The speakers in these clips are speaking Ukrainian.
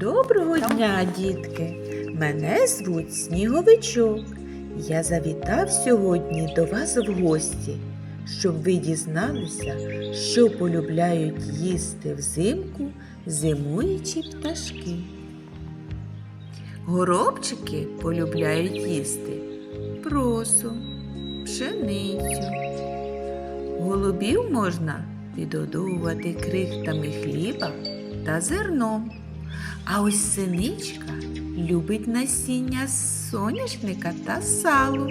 дня, дітки! Мене звуть Сніговичок. Я завітав сьогодні до вас в гості, щоб ви дізналися, що полюбляють їсти взимку зимуючі пташки. Горобчики полюбляють їсти просу, пшеницю. Голубів можна підгодовувати крихтами хліба та зерном. А ось синичка любить насіння соняшника та сало.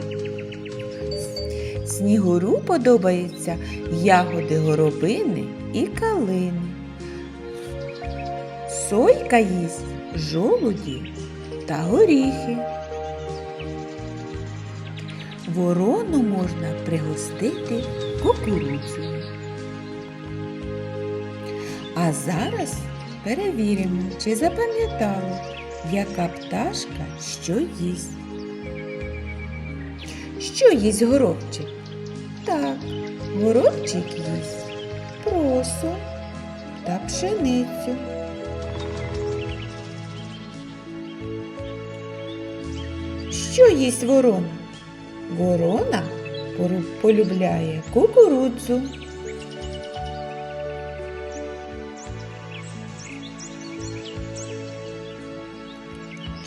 Снігуру подобаються ягоди горобини і калини. Сойка їсть жолуді та горіхи. Ворону можна пригостити кукурудзою. А зараз перевіримо, чи запам'ятали, яка пташка що їсть. Що їсть горобчик? Так, горобчик їсть просо та пшеницю. Що їсть ворона? Ворона полюбляє кукурудзу.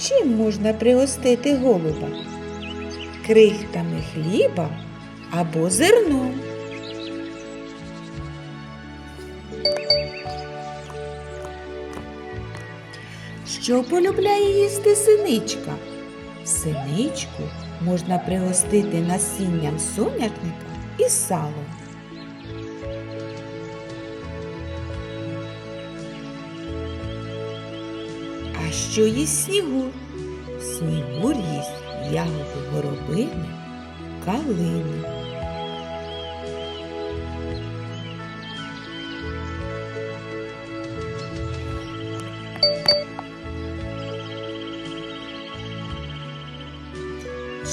Чим можна пригостити голуба? Крихтами хліба або зерном. Що полюбляє їсти синичка? Синичку можна пригостити насінням соняшника і салом. Що їсть снігур? Снігур їсть ягоди горобини, калини.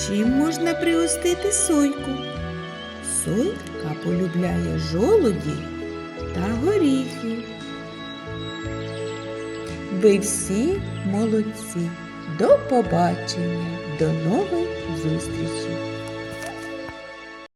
Чим можна пригостити сойку? Сойка полюбляє жолуді та горіхи. Ви всі молодці. До побачення, до нових зустрічей!